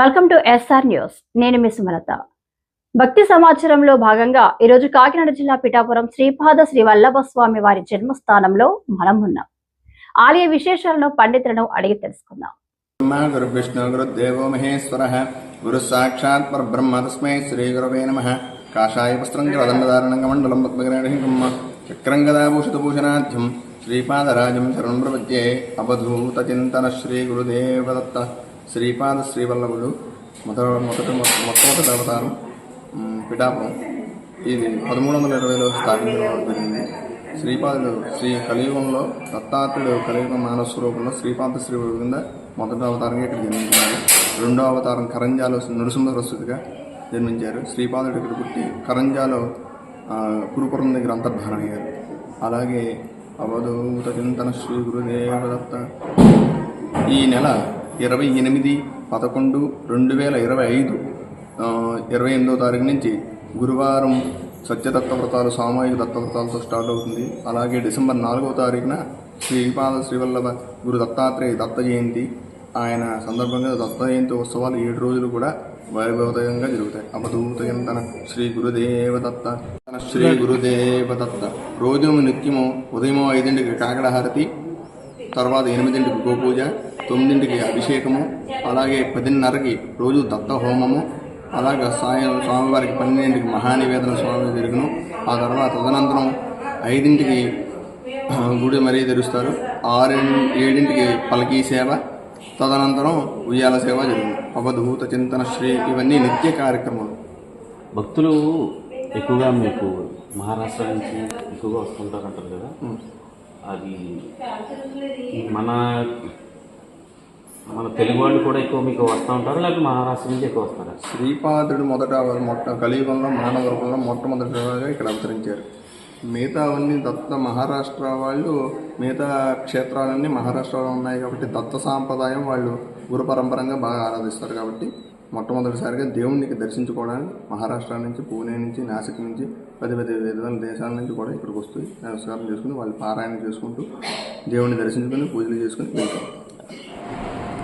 Welcome to SR news. నేను మీ సుమలత. భక్తి సమాచారంలో భాగంగా ఈరోజు కాకినాడ జిల్లా పిఠాపురం శ్రీపాద శ్రీ వల్లభ స్వామి వారి జన్మస్థానంలో మనం ఉన్నాం. ఆలయ విశేషాలను పండితులను అడిగి తెలుసుకుందాం. గురు విష్ణు గురు దేవో మహేశ్వర. గురు సాక్షాత్ పరబ్రహ్మ తస్మై శ్రీ గురవే నమ. కాషాయ వస్త్రం గదండధారణంగ మండలం పద్మగ్రహణ చక్రం గదాభూషితభూషణాధ్యం శ్రీపాదరాజం శరణం ప్రపద్యే అవధూత చింతన శ్రీ గురుదేవదత్త. శ్రీపాద శ్రీవల్లభుడు మొదట మొదటి మొట్టమొదటి అవతారం పిఠాపురం. ఇది పదమూడు వందల ఇరవైలో స్థాపించడం జరిగింది. శ్రీపాదుడు శ్రీ కలియుగంలో దత్తాత్రుడు కలియుగ మానవ స్వరూపంలో శ్రీపాద శ్రీ కింద మొదటి అవతారంగా ఇక్కడ జన్మించారు. రెండో అవతారం కరంజాలో నృసింహ సరస్వతిగా జన్మించారు. శ్రీపాదుడు ఇక్కడ పుట్టి కరంజాలో కురుపురం దగ్గర అంతర్ధారణ అయ్యారు. అలాగే అవధూత చింతన శ్రీ గురుదేవదత్త ఈ నెల ఇరవై ఎనిమిది పదకొండు రెండు వేల ఇరవై ఐదు ఇరవై ఎనిమిదో తారీఖు నుంచి గురువారం సత్యదత్త వ్రతాలు సామాజిక దత్త వ్రతాలతో స్టార్ట్ అవుతుంది. అలాగే డిసెంబర్ నాలుగవ తారీఖున శ్రీపాద శ్రీవల్లభ గురు దత్తాత్రేయ దత్త జయంతి. ఆయన సందర్భంగా దత్త జయంతి ఉత్సవాలు ఏడు రోజులు కూడా వైభవతంగా జరుగుతాయి. అవధూత శ్రీ గురుదేవ దత్త శ్రీ గురుదేవ దత్త. రోజు నిత్యము ఉదయం ఐదింటికి కాకడ హారతి తర్వాత ఎనిమిదింటికి గోపూజ తొమ్మిదింటికి అభిషేకము అలాగే పదిన్నరకి రోజు దత్త హోమము అలాగే సాయం స్వామివారికి పన్నెండింటికి మహానివేదన స్వామి జరుగును. ఆ తర్వాత తదనంతరం ఐదింటికి గుడి మరీ తెరుస్తారు. ఆరు ఏడింటికి పలకీ సేవ తదనంతరం ఉయ్యాల సేవ జరుగును. అవధూత చింతన శ్రీ ఇవన్నీ నిత్య కార్యక్రమాలు. భక్తులు ఎక్కువగా మీకు మహారాష్ట్ర నుంచి ఎక్కువగా వస్తుంటారు అంటారు కదా అది మన మన తెలుగు వాళ్ళు కూడా ఎక్కువ మీకు వస్తూ ఉంటారు? లేకపోతే మహారాష్ట్ర నుంచి ఎక్కువ వస్తారా? శ్రీపాదుడు మొదట మొట్ట కలియుగంలో మహానగరంలో మొట్టమొదటిగా ఇక్కడ అవతరించారు. మిగతా అవన్నీ దత్త మహారాష్ట్ర వాళ్ళు మిగతా క్షేత్రాలన్నీ మహారాష్ట్రలో ఉన్నాయి కాబట్టి దత్త సాంప్రదాయం వాళ్ళు గురు పరంపరంగా బాగా ఆరాధిస్తారు కాబట్టి మొట్టమొదటిసారిగా దేవునికి దర్శించుకోవడానికి మహారాష్ట్ర నుంచి పూణే నుంచి నాసిక్ నుంచి పది పది విధాల దేశాల నుంచి కూడా ఇక్కడికి వస్తూ నమస్కారం చేసుకుని వాళ్ళు పారాయణ చేసుకుంటూ దేవుని దర్శించుకుని పూజలు చేసుకుని వెళ్తారు.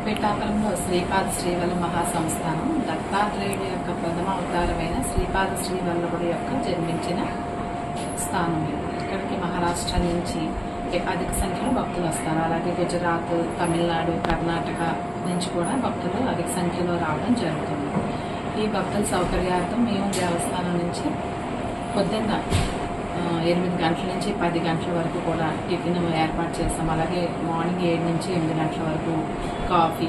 పిఠాపురంలో శ్రీపాద శ్రీవల్ల మహాసంస్థానం దత్తాత్రేయుడి యొక్క ప్రథమ అవతారమైన శ్రీపాద శ్రీవల్లభుడి యొక్క జన్మించిన స్థానం ఇక్కడికి మహారాష్ట్ర నుంచి అధిక సంఖ్యలో భక్తులు వస్తారు. అలాగే గుజరాత్ తమిళనాడు కర్ణాటక నుంచి కూడా భక్తులు అధిక సంఖ్యలో రావడం జరుగుతుంది. ఈ భక్తుల సౌకర్యార్థం మేము దేవస్థానం నుంచి పొద్దున్న ఎనిమిది గంటల నుంచి పది గంటల వరకు కూడా టిఫిన్ ఏర్పాటు చేస్తాం. అలాగే మార్నింగ్ ఏడు నుంచి ఎనిమిది గంటల వరకు కాఫీ.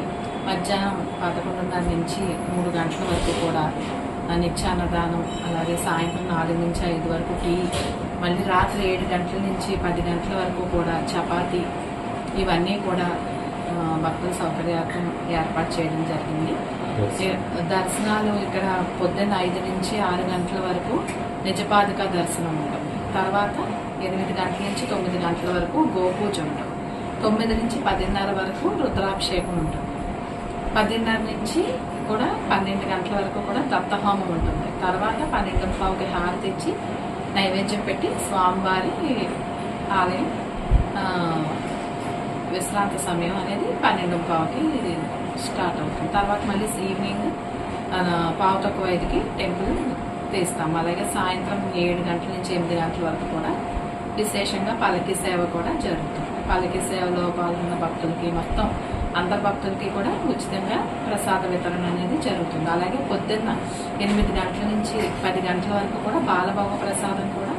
మధ్యాహ్నం పదకొండున్నర నుంచి మూడు గంటల వరకు కూడా నిత్యాన్నదానం అలాగే సాయంత్రం నాలుగు నుంచి ఐదు వరకు టీ మళ్ళీ రాత్రి ఏడు గంటల నుంచి పది గంటల వరకు కూడా చపాతీ. ఇవన్నీ కూడా భక్తుల సౌకర్యార్థం ఏర్పాటు చేయడం జరిగింది. దర్శనాలు ఇక్కడ పొద్దున్న ఐదు నుంచి ఆరు గంటల వరకు నిజపాదిక దర్శనం ఉంటుంది. తర్వాత ఎనిమిది గంటల నుంచి తొమ్మిది గంటల వరకు గోపూజ ఉంటుంది. తొమ్మిది నుంచి పదిన్నర వరకు రుద్రాభిషేకం ఉంటుంది. పదిన్నర నుంచి కూడా పన్నెండు గంటల వరకు కూడా దత్తహోమం ఉంటుంది. తర్వాత పన్నెండు పావుకి హారతి ఇచ్చి నైవేద్యం పెట్టి స్వామివారి ఆలయం విశ్రాంతి సమయం అనేది పన్నెండు పావుకి స్టార్ట్ అవుతుంది. తర్వాత మళ్ళీ ఈవినింగ్ పావు తక్కువ ఐదుకి టెంపుల్ తీస్తాం. అలాగే సాయంత్రం ఏడు గంటల నుంచి ఎనిమిది గంటల వరకు కూడా విశేషంగా పలకి సేవ కూడా జరుగుతుంది. పలకి సేవలో పాల్గొన్న భక్తులకి మొత్తం అందరి భక్తులకి కూడా ఉచితంగా ప్రసాద వితరణ అనేది జరుగుతుంది. అలాగే పొద్దున్న ఎనిమిది గంటల నుంచి పది గంటల వరకు కూడా బాలభోగ ప్రసాదం కూడా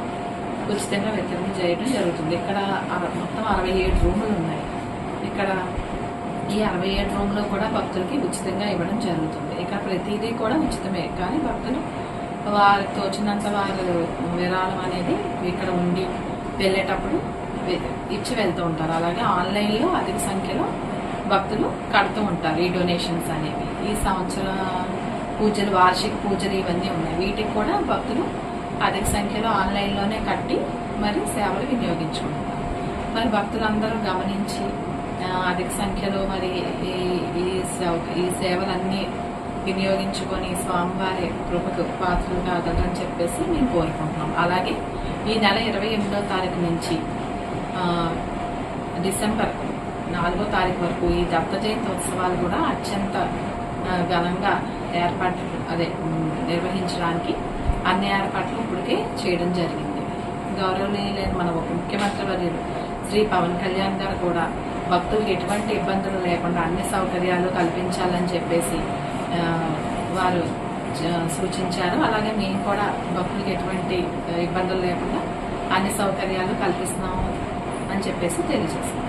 ఉచితంగా వితరణ చేయడం జరుగుతుంది. ఇక్కడ మొత్తం అరవై ఏడు రూములు ఉన్నాయి. ఇక్కడ ఈ అరవై ఏడు రూమ్లో కూడా భక్తులకి ఉచితంగా ఇవ్వడం జరుగుతుంది. ఇక్కడ ప్రతిదీ కూడా ఉచితమే. కానీ భక్తులు వారికి తోచినంత వారు విరాళం అనేది ఇక్కడ ఉండి వెళ్ళేటప్పుడు ఇచ్చి వెళ్తూ ఉంటారు. అలాగే ఆన్లైన్లో అధిక సంఖ్యలో భక్తులు కడుతూ ఉంటారు ఈ డొనేషన్స్ అనేవి. ఈ సంవత్సరం పూజలు వార్షిక పూజలు ఇవన్నీ ఉన్నాయి. వీటికి కూడా భక్తులు అధిక సంఖ్యలో ఆన్లైన్లోనే కట్టి మరి సేవలు వినియోగించుకుంటారు. మరి భక్తులందరూ గమనించి అధిక సంఖ్యలో మరి ఈ ఈ ఈ సేవలన్నీ వినియోగించుకొని స్వామివారి కృపకు పాత్రలు కాగలరని చెప్పేసి మేము కోరుకుంటున్నాం. అలాగే ఈ నెల ఇరవై ఎనిమిదో తారీఖు నుంచి డిసెంబర్ నాలుగో తారీఖు వరకు ఈ దత్త జయంతి ఉత్సవాలు కూడా అత్యంత ఘనంగా ఏర్పాట్లు అదే నిర్వహించడానికి అన్ని ఏర్పాట్లు ఇప్పటికే చేయడం జరిగింది. గౌరవనీయులైన మన ఉప ముఖ్యమంత్రి వర్యులు శ్రీ పవన్ కళ్యాణ్ గారు కూడా భక్తులకు ఎటువంటి ఇబ్బందులు లేకుండా అన్ని సౌకర్యాలు కల్పించాలని చెప్పేసి వారు సూచించారు. అలాగే మేము కూడా భక్తులకు ఎటువంటి ఇబ్బందులు లేకుండా అన్ని సౌకర్యాలు కల్పిస్తున్నాము అని చెప్పేసి తెలియజేస్తాం